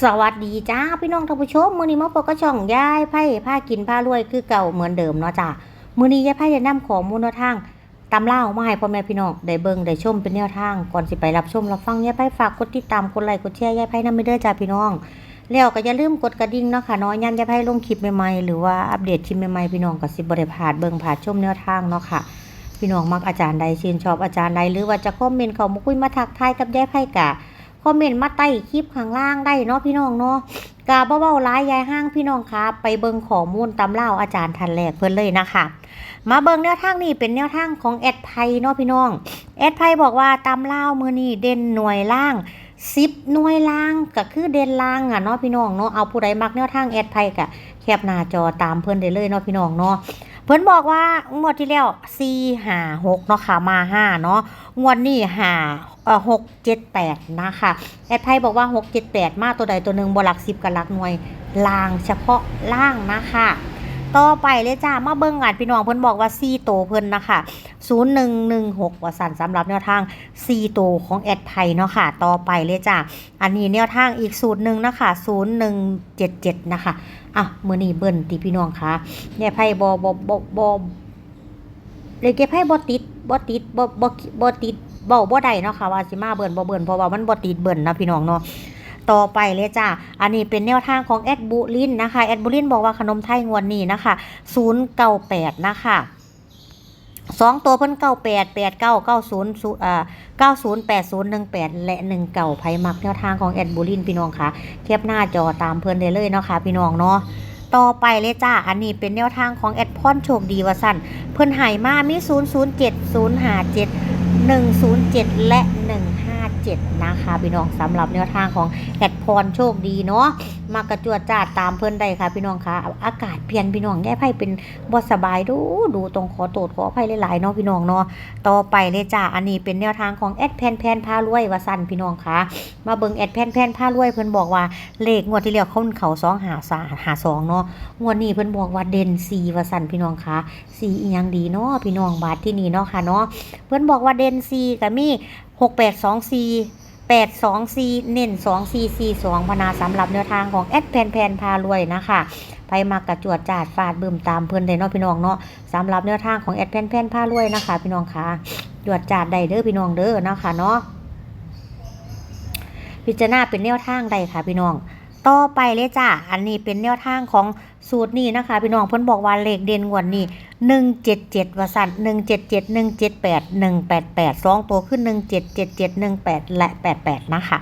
สวัสดีจ้าพี่น้องท่านผู้ชมมือนี้มาพบกับช่องยายไพ่ผ้ากินผ้ารวยคือเก่าเหมือนเดิมเนาะจ้ามือนี้ยายไพ่จะนำข้อมูลแนวทางตำเล่ามาให้พ่อแม่พี่น้องได้เบิ่งได้ชมเป็นแนวทางก่อนสิไปรับชมรับฟังยายไพ่ฝากกดติดตามกดไลค์กดแชร์ยายไพ่นำไปเด้อจ้าพี่น้องแล้วก็อย่าลืมกดกระดิ่งเนาะค่ะนาะยามยายไพ่ลงคลิปใหม่ๆหรือว่าอัปเดตคลิปใหม่ๆพี่น้องก็สิบ่ได้พาดเบิ่งพลาดชมแนวทางเนาะค่ะพี่น้องมักอาจารย์ใดชื่นชอบอาจารย์ใดหรือว่าจะคอมเมนต์เข้ามาคุยมาทักทายกับยายไพ่กะ คอมเมนต์มาใต้คลิปข้างล่างได้เนาะพี่น้องเนาะกาเบาๆร้ายยายห้างพี่น้องครับไปเบิงข้อมูลตำเล่าอาจารย์ทันแรกเพิ่นเลยนะคะ มาเบิงแนวทางนี้เป็นแนวทางของแอดไพเนาะพี่น้องแอดไพบอกว่าตำเล่ามือนี้เด่นหน่วยล่าง สิบหน่วยล่างก็คือเด่นล่างอะเนาะพี่น้องเนาะเอาผู้ใดมักแนวทางแอดไพกะแคปหน้าจอตามเพิ่อนได้เลยเนาะพี่น้องเนาะเพิ่นบอกว่างวดที่แล้ว4 5 6เนาะค่ะมา5เนาะงวดนี้5เอ่อ6 7 8นะคะแอดไพ่บอกว่า6 7 8มาตัวใดตัวหนึ่งบหลักสิบกับหลักหน่วยล่างเฉพาะล่างนะคะ ต่อไปเลยจ้ามาเบิ่งงานพี่น้องเพิ่นบอกว่า4โตเพิ่นนะคะ0116ว่าสั่นสำหรับแนวทาง4โตของแอดไพ่เนาะค่ะ ต่อไปเลยจ้าอันนี้แนวทางอีกสูตรหนึ่งนะคะ0177นะคะอะมื้อนี้เบิ่นติพี่น้องคะแอดไพ่บ่บ่บ่บ่เลยแกไพ่บ่ติดบ่ติดบ่บ่บ่ติดเบาบ่ได้เนาะค่ะว่าสิมาเบิ่นบ่เบิ่นเพราะว่ามันบ่ติดเบิ่นนะพี่น้องเนาะ ต่อไปเลยจ้าอันนี้เป็นแนวทางของแอดบูลินนะคะแอดบูลินบอกว่าขนมไทยงวดนี้นะคะ098นะคะสองตัวเพิ่นเก้าแปดแปดเก้าเก้าศูนย์อ่าเก้าศูนย์แปดศูนย์หนึ่งแปดและหนึ่งเก่าไพมักแนวทางของแอดบูลินพี่น้องค่ะแคปหน้าจอตามเพิ่นได้เลยเนาะค่ะพี่น้องเนาะต่อไปเลยจ้า อันนี้เป็นแนวทางของแอดพอนโชคดีว่าสั่นเพิ่นหายมามี 007 057 107 และ 7นะคะพี่น้องสำหรับแนวทางของแอดพรโชคดีเนาะมากระจวดจาตามเพื่อนได้ค่ะ พี่น้องคะอากาศเปลี่ยนพี่น้องแย่ไพ่เป็นบ่สบายดูดูตรงขอโทษขออภัยหลายๆเนาะพี่น้องเนาะต่อไปเลยจ้าอันนี้เป็นแนวทางของแอดแพนแพนพารวยวาสันพี่น้องคะมาเบิ่งแอดแพนแพนพารวยเพิ่อนบอกว่าเลขงวดที่แล้วเขาเขาสองหาสาหาสองเนาะงวดนี้เพิ่อนบอกว่าเด่นสีวาสันพี่น้องคะสีอีหยังดีเนาะพี่น้องบาทที่นี่เนาะค่ะเนาะเพื่อนบอกว่าเด่นซีกับมี หกแปดสองซีแปดสองซีเน้นสองซีซีสองพนาสำหรับแนวทางของแอดแพนแพนพารวยนะคะไปมากระจวดจาดฟาดบึมตามเพื่อนเลยเนาะพี่น้องเนาะสำหรับแนวทางของแอดแพนแพนพารวยนะคะ พี่น้องคะจวดจาดใดเด้อพี่น้องเด้อนะคะเนาะพิจารณาเป็นแนวทางใดค่ะพี่น้อง ต่อไปเลยจ้าอันนี้เป็นแนวทางของ สูตรนี้นะคะ พี่น้องเพิ่นบอกว่าเลขเด่นงวดนี้หนึ่งเจ็ดเจ็ดวสันหนึ่งเจ็ดเจ็ดหนึ่งเจ็ดแปดหนึ่งแปดแปดสองตัวขึ้นหนึ่งเจ็ดเจ็ดเจ็ดหนึ่งแปดและแปดแปดนะคะ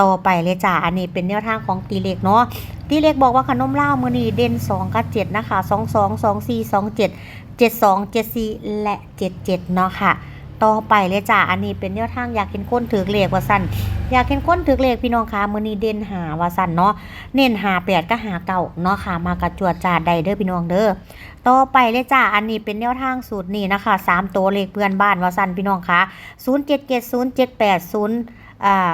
ต่อไปเลยจ้าอันนี้เป็นแนวทางของตีเลขเนาะตีเลขบอกว่าขนมเล่าวมือนี้เด่นสองกับเจ็ดนะคะสองสองสองสี่สองเจ็ดเจ็ดสองเจ็ดสี่และเจ็ดเจ็ดเนาะค่ะ ต่อไปเลยจ้าอันนี้เป็นแนวทางอยากเห็นก้นถือเลขว่าสันอยากเห็นก้นถือเลขพี่น้องคะมือนี้เด่นหาว่าสั้นเนาะเน้นหาแปดก็หาเก่าเนาะค่ะ มากระจวดจาดใดเด้อพี่น้องเด้อต่อไปเลยจ้าอันนี้เป็นแนวทางสูตรนี่นะคะสามตัวเลขเพื่อนบ้านว่าสั้นพี่น้องคะศูนย์เจ็ดเจ็ดศูนย์เจ็ดแปดศูนย์อ่า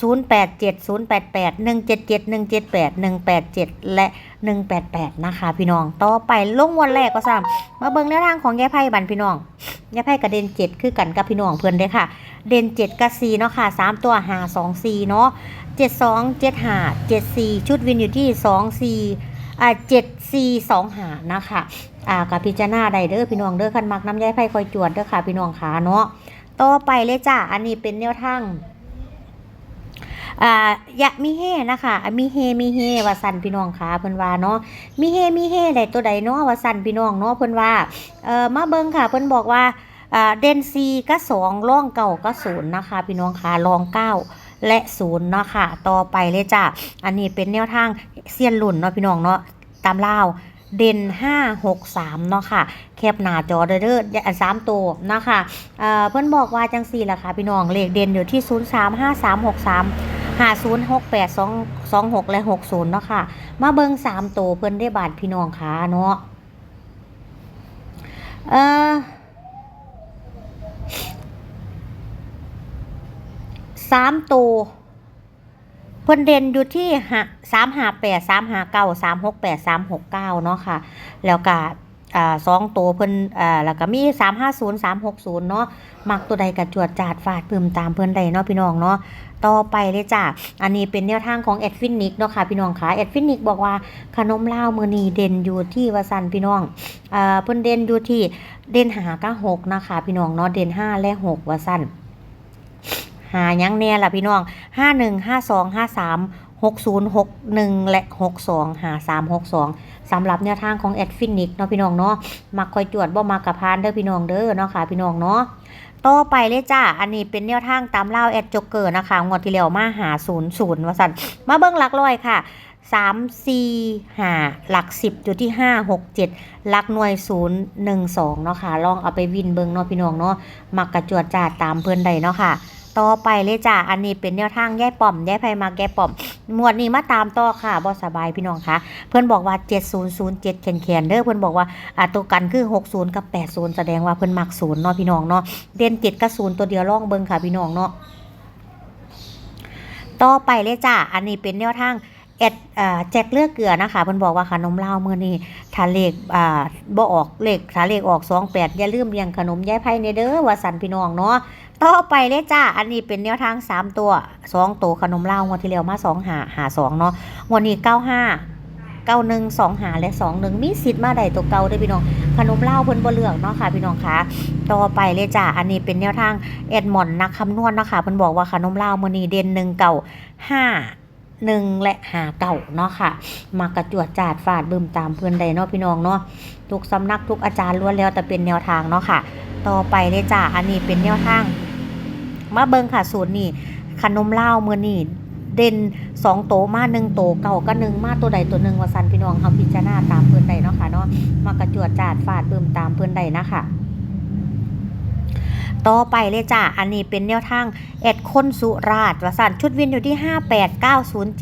ศูนย์แปดเจ็ดศูนย์แปดแปดหนึ่งเจ็ดเจ็ดหนึ่งเจ็ดแปดหนึ่งแปดเจ็ดและหนึ่งแปดแปดนะคะ พี่น้อง ต่อไปลงวันแรกก็ซ้ำมาเบิ่งแนวทางของยายไพ่บันพี่น้องยายไพ่กับเดนเจ็ดคือกันกับพี่น้องเพื่อนเด้ค่ะ เดนเจ็ดกับสี่เนาะค่ะสามตัวหาสองสีเนาะเจ็ดสองเจ็ดหาเจ็ดสีชุดวินอยู่ที่สองสีอ่าเจ็ดสีสองหานะคะอ่ากับพิจารณาใดเด้อพี่น้องเด้อคันมักน้ำยายไผ่คอยจวดเด้อค่ะพี่น้องขาเนาะต่อไปเลยจ้าอันนี้เป็นแนวทาง อ่ายะมีเฮนะคะมีเฮมีเฮว่าสันพี่น้องขาเพิ่นว่าเนาะมีเฮมีเฮใดตัวใดเนาะว่าสันพี่น้องเนาะเพิ่นว่าเอ่อมาเบิ่งค่ะเพิ่นบอกว่าอ่าเดนซีก็สองร่องเก่าก็ศูนย์นะคะ พี่น้องขารองเก้าและศูนย์เนาะค่ะ ต่อไปเลยจ้าอันนี้เป็นแนวทางเซียนหลุ่นเนาะพี่น้องเนาะตามเล่าวเด่น5 6 3เนาะค่ะ แคปหน้าจอเด้อเด้อสามตัวนะคะเอ่อเพิ่นบอกว่าจังสี่ละค่ะ พี่น้องเลขเด่นอยู่ที่0 3 5 3 6 3 5 0 6 8 2 2 6แปดสองสองหกและ60เนาะค่ะ มาเบิ่ง3ตัวเพิ่นได้บาทพี่น้องค่ะเนาะเอ่อสามตัวเพิ่นเด่นอยู่ที่สามหาแปดสามหาเก้าสามหกแปดสามหกเก้าเนาะค่ะ แล้วก็ อ่าสองตัวเพิ่นอ่าแล้วก็มีสามห้าศูนย์สามหกศูนย์เนาะมักตัวใดกับจวดจาดฟาดเพึมตามเพิ่นใดเนาะพี่น้องเนาะต่อไปเลยจ้ะ อันนี้เป็นแนวทางของแอดฟินิกเนาะค่ะพี่น้องค่ะแอดฟินิกบอกว่าขนมเลามือนีเด่นอยู่ที่วสันพี่น้องอ่าเพิ่นเด่นอยู่ที่เด่นหาก้าหกนะคะพี่น้องเนาะเด่นห้าและหกวสันหายังแน่ล่ะพี่น้องห้าหนึ่งห้าสองห้าสามหกศูนย์หกหนึ่งและหกสองหาสามหกสอง สำหรับแนวทางของแอดฟินิกเนาะพี่น้องเนาะมักคอยจวดบ่มักกะพานเด้อพี่น้องเด้อเนาะค่ะพี่น้องเนาะต่อไปเลยจ้า อันนี้เป็นแนวทางตามเล่าแอดจ็กเกอร์นะคะงวดที่แล้วมาหาศูนย์ศูนย์ว่าสั่นมาเบิ้งหลักร้อยค่ะสามสี่หาหลักสิบอยู่ที่ห้าหกเจ็ดหลักหน่วยศูนย์หนึ่งสองเนาะค่ะ ลองเอาไปวินเบิ้งเนาะพี่น้องเนาะมักกระจวดจ้าตามเพื่อนใดเนาะค่ะ ต่อไปเลยจ้าอันนี้เป็นแนวทางแย่ป่อมแย่ไพมาแย่ป่อมหมวดนี้มาตามต่อค่ะบ่สบายพี่น้องคะเพื่อนบอกว่า7007แขนแขนเด้อเพื่อนบอกว่าอ่าตัวกันคือ60กับ80แสดงว่าเพื่อนมักศูนย์เนาะพี่น้องเนาะเด่น7กับ0ตัวเดียวล่องเบิ่งค่ะพี่น้องเนาะต่อไปเลยจ้าอันนี้เป็นแนวทางแอดแจกเลือกเกลือนะคะเพิ่นบอกว่าขนมลาวมื้อนี้ถ้าเลขอ่าบ่ออกเลขถ้าเลขออก 28 อย่าลืมเลี้ยงขนมยายไผในเด้อว่าสันพี่น้องเนาะ ต่อไปเลยจ้า อันนี้เป็นแนวทาง 3 ตัว 2 ตัวขนมเลางวดที่แล้วมา2หาหา2เนาะงวดนี้95เก้าหนึ่งสองหาและสองหนึ่งมีสิทธิ์มาได้ตัวเก่าได้พี่น้อง ขนมเหล้าเพิ่นบ่เลือกเนาะค่ะพี่น้องคะต่อไปเลยจ้ะอันนี้เป็นแนวทางเอ็ดมอนนักคำนวณเนาะค่ะเพิ่นบอกว่าขนมเหล้ามื้อนี้เด่นหนึ่งเก่าห้าหนึ่งและหาเก่าเนาะค่ะ มากระจวดจาดฟาดบึมตามเพื่อนใดเนาะพี่น้องเนาะทุกสำนักทุกอาจารย์ล้วนแล้วแต่เป็นแนวทางเนาะค่ะ ต่อไปเลยจ้ะอันนี้เป็นแนวทาง มาเบิ่งค่ะสูตรนี่ขนมเหล้าเมื้อนี้เด่นสองโตมาหนึ่งโตเก่าก็หนึ่งมาตัวใดตัวหนึ่งวาสันพี่น้องเฮาพิจารณาตามเพื่อนใดเนาะค่ะเนาะมากระจวดจาดฟาดเบิ่มตามเพื่อนใดนะคะต่อไปเลยจ้ะ อันนี้เป็นแนวทางแอดคนสุราษฎร์วสันชุดวินอยู่ที่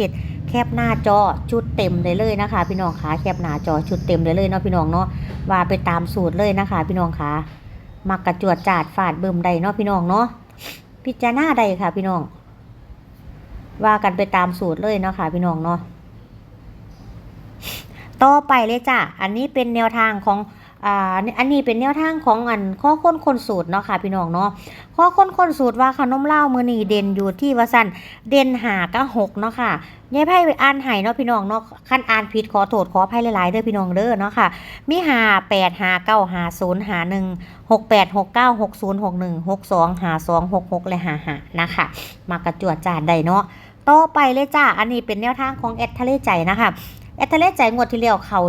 58907 แคบหน้าจอชุดเต็มได้เลยนะคะ พี่น้องคะแคบหน้าจอชุดเต็มได้เลยเนาะพี่น้องเนาะว่าไปตามสูตรเลยนะคะ พี่น้องคะมักกระจวดจาดฟาดเบิ่มใดเนาะพี่น้องเนาะ พิจารณาใดค่ะ พี่น้อง ว่ากันไปตามสูตรเลยเนาะค่ะ พี่น้องเนาะต่อไปเลยจ้ะ อันนี้เป็นแนวทางของ อ่าอันนี้เป็นแนวทางของอันข้อค้นคนสูตรเนาะค่ะ พี่น้องเนาะข้อค้นคนสูตรว่าขนมเหล้ามือนีเด่นอยู่ที่ว่าสันเด่นหาก็หกเนาะค่ะยายไพ่ไปอ่านให้เนาะพี่น้องเนาะขั้นอ่านผิดขอโทษขออภัยหลายๆเด้อพี่น้องเด้อเนาะค่ะ มีหาแปดหาเก้าหาศูนย์หาหนึ่งหกแปดหกเก้าหกศูนย์หกหนึ่งหกสองหาสองหกหกและหาหานะคะมากระจวดจาดใดเนาะต่อไปเลยจ้าอันนี้เป็นแนวทางของแอดทะเลใจนะคะแอดทะเลใจงวดที่แล้วเขา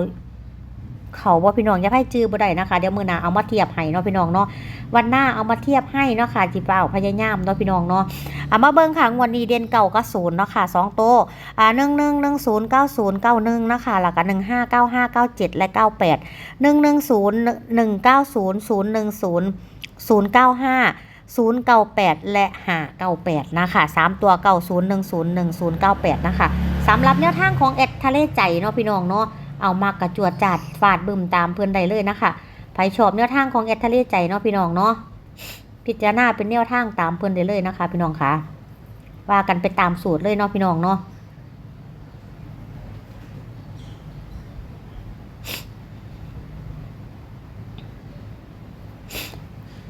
เขาว่าพี่น้องอย่าให้จื้อบ่ได้นะคะ เดี๋ยวมือหน้าเอามาเทียบให้เนาะพี่น้องเนาะวันหน้าเอามาเทียบให้เนาะค่ะจิเปล่าพยายามเนาะพี่น้องเนาะเอามาเบิ่งค่ะงวดนี้เด่นเก่าก็ศูนย์เนาะค่ะสองโตวอ่าหนึ่งหนึ่งหนึ่งศูนย์เก้าศูนย์เก้าหนึ่งนะคะแล้วก็หนึ่งห้าเก้าห้าเก้าเจ็ดและเก้าแปดหนึ่งหนึ่งศูนย์หนึ่งเก้าศูนย์ศูนย์หนึ่งศูนย์ศูนย์เก้าห้า098และ598นะคะ3ตัว90101098นะคะสำหรับแนวทางของแอดทะเลใจเนาะพี่น้องเนาะ เอามากกระจวดจัดฟาดบึมตามเพื่อนใดเลยนะคะไผชอบแนวทางของแอดทะเลใจเนาะพี่น้องเนาะพิจารณาเป็นแนวทางตามเพื่อนได้เลยนะคะ พี่น้องคะว่ากันไปตามสูตรเลยเนาะพี่น้องเนาะ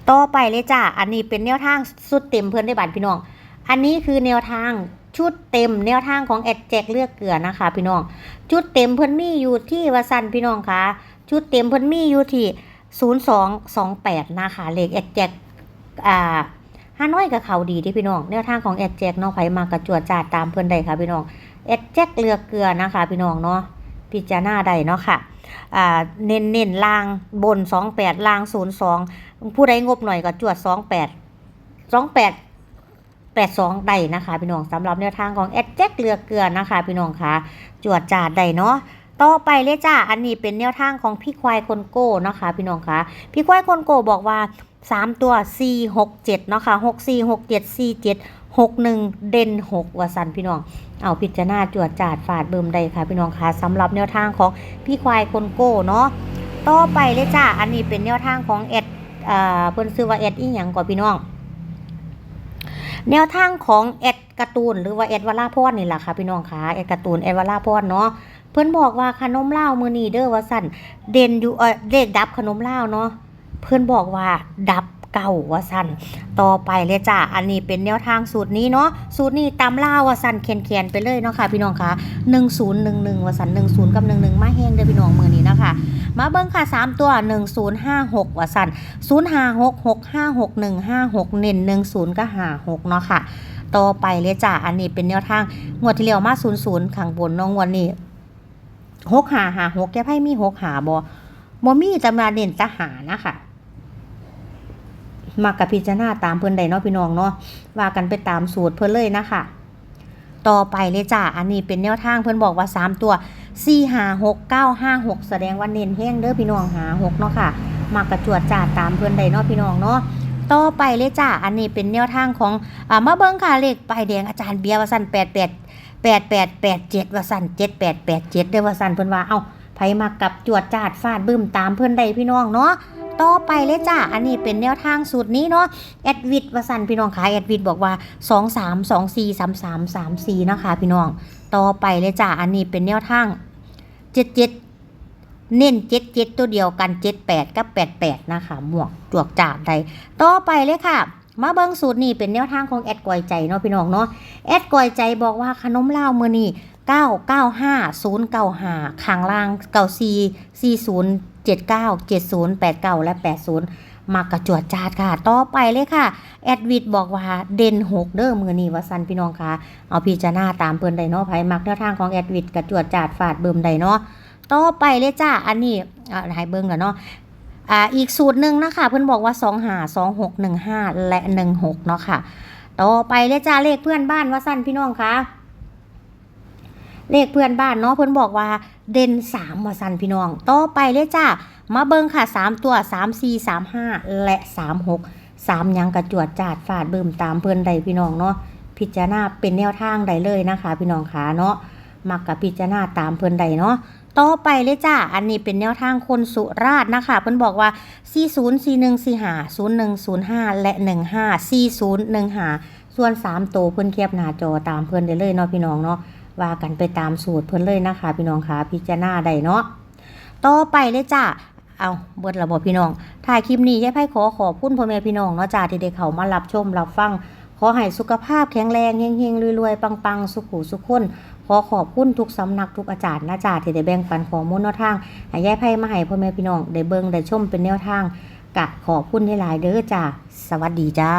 ต่อไปเลยจ้ะ อันนี้เป็นแนวทางสุดเต็มเพื่อนได้บัตรพี่น้อง อันนี้คือแนวทาง ชุดเต็มแนวทางของแอดแจกเลือกเกลือนะคะ พี่น้อง ชุดเต็มเพื่อนมีอยู่ที่วสันพี่น้องคะชุดเต็มเพื่อนมีอยู่ที่ศูนย์สองสองแปดนะคะเลขแอดแจกอ่าห้าน้อยกับเขาดีที่พี่น้องแนวทางของแอดแจกน้องไผมากระจวดจาดตามเพื่อนใดค่ะพี่น้องแอดแจกเลือกเกลือนะคะ พี่น้องเนาะพิจารณาใดเนาะค่ะอ่าเน้นเน้นล่างบนสองแปดล่างศูนย์สองผู้ใดงบหน่อยก็จวดสอง แปดสองแปดแปดสองได้นะคะพี่น้องสำหรับแนวทางของแอดแจ็คเกลือเกลือนะคะพี่น้องคะจวดจาดได้เนาะต่อไปเลยจ้าอันนี้เป็นแนวทางของพี่ควายคนโก้นะคะ พี่น้องคะพี่ควายคนโก้บอกว่าสามตัวสี่หกเจ็ดเนาะค่ะหกสี่หกเจ็ดสี่เจ็ดหกหนึ่งเด่นหกวสันพี่น้อง เอาพิจารณาจวดจาดฝาดเบิ่มได้ค่ะ พี่น้องคะสำหรับแนวทางของพี่ควายคนโก้เนาะต่อไปเลยจ้าอันนี้เป็นแนวทางของแอดเอ่าเพิ่นซื้อว่าแอดอีหยังก่อนพี่น้อง แนวทางของแอดการ์ตูนหรือว่าแอดวาลาพรนี่แหละค่ะพี่น้องคะแอดการ์ตูนแอดวาลาพอดเนาะเพื่อนบอกว่าขนมเลามือนีเด้อว่าสั่นเด่นอยู่เออเลขดับขนมเลาเนาะเพื่อนบอกว่าดับ เก่าว่าสั่นต่อไปเลยจ้ะอันนี้เป็นแนวทางสูตรนี้เนาะสูตรนี้ตามลาวว่าสั่นแคนๆไปเลยเนาะค่ะพี่น้องค่ะ1011ว่าสั่น10 กับ 11 มาแฮงเด้อพี่น้องมือนี้นะคะมาเบิ่งค่ะ 3 ตัว 1056 ว่าสั่น056 656 156เน้น10ก็56เนาะค่ะต่อไปเลยจ้ะอันนี้เป็นแนวทางงวดที่แล้วมา00ข้างบนน้องวดนี้6หาหา6แก้ไพ่มี6หาบ่บ่มีตำราเน้นตะหานะคะ มากับพิจารณาตามเพิ่อนได้เนาะพี่น้องเนาะว่ากันไปตามสูตรเพิ่นเลยนะคะต่อไปเลยจ้ะอันนี้เป็นแนวทางเพิ่อนบอกว่า 3 ตัว4 5 6 9 5 6 แสดงว่าเน้นแห้งเด้อพี่น้องหา6เนาะค่ะมากระจวดจ่าตามเพิ่อนได้เนาะพี่น้องเนาะต่อไปเลยจ้ะอันนี้เป็นแนวทางของอ่ามาเบิ่งค่ะเลขป้ายแดงอาจารย์เบียร์ว่าสั่น88 8887ว่าสั่น7887เด้อวสันเพิ่อนว่าเอ้าไผมากับจวดจาดฟาดบึ้มตามเพิ่อนได้พี่น้องเนาะ ต่อไปเลยจ้ะอันนี้เป็นแนวทางสูตรนี้เนาะ แอดวิดวาสันพี่น้องคะแอดวิดบอกว่า 2 3 2 4 3 3 3 4นะคะพี่น้อง ต่อไปเลยจ้ะอันนี้เป็นแนวทาง77เน้น77ตัวเดียวกัน78กับ88นะคะ หมวกจวกจากใด ต่อไปเลยค่ะมาเบิ่งสูตรนี้เป็นแนวทางของแอดกอยใจเนาะพี่น้องเนาะแอดกอยใจบอกว่าขนมลาวมือนี้ 995 095ข้างล่าง 94 40 79 70 89 และ 80 มากระจวดจาดค่ะ ต่อไปเลยค่ะ แอดวิดบอกว่าเด่น6 เด้อมือนีว่าสันพี่น้องค่ะ เอาพิจารณาตามเพิ่นไดเนาะไผมักแนวทางของแอดวิดกระจวดจาดฟาดเบิ่มไดเนาะต่อไปเลยจ้า อันนี้อ่าให้เบิ่งแล้วเนาะอ่าอีกสูตรหนึ่งนะคะ เพิ่อนบอกว่า2 5 2 6 1 5 และ 16 เนาะค่ะ ต่อไปเลยจ้าเลขเพื่อนบ้านว่าสั้นพี่น้องคะ เลขเพื่อนบ้านเนาะเพิ่อนบอกว่าเด่น3ว่าสันพี่น้อง ต่อไปเลยจ้ามาเบิงค่ะ3ตัว3 4 3 5และ3 6 3ยังกระจวดจาดฟาดเบิ่มตามเพิ่อนใดพี่น้องเนาะพิจารณาเป็นแนวทางใดเลยนะคะ พี่น้องคะเนาะมักกับพิจารณาตามเพิ่อนใดเนาะต่อไปเลยจ้า อันนี้เป็นแนวทางคนสุราษฎร์นะคะ เพิ่นบอกว่า 40 41 45 01 05 และ 15 40 15 ส่วน 3 โตวเพิ่นเทียบหน้าจอตามเพิ่นได้เลยเนาะพี่น้องเนาะ ว่ากันไปตามสูตรเพิ่นเลยนะคะ พี่น้องคะพิจารณาได้เนาะต่อไปเลยจ้าเอาเบิดระบบพี่น้อง ถ่ายคลิปนี้ยายไพ่ขอขอบคุณพ่อแม่พี่น้องเนาะจ้าที่ได้เข้ามารับชมรับฟัง ขอให้สุขภาพแข็งแรงเฮงๆรวยๆ ปังๆ สุขุสุขคนขอขอบคุณทุกสำนักทุกอาจารย์นะจ้าที่ได้แบ่งปันข้อมูลแนวทางให้ยายไพ่มาให้พ่อแม่พี่น้องได้เบิ่งได้ชมเป็นแนวทางกะขอบคุณหลายๆเด้อจ้าสวัสดีจ้า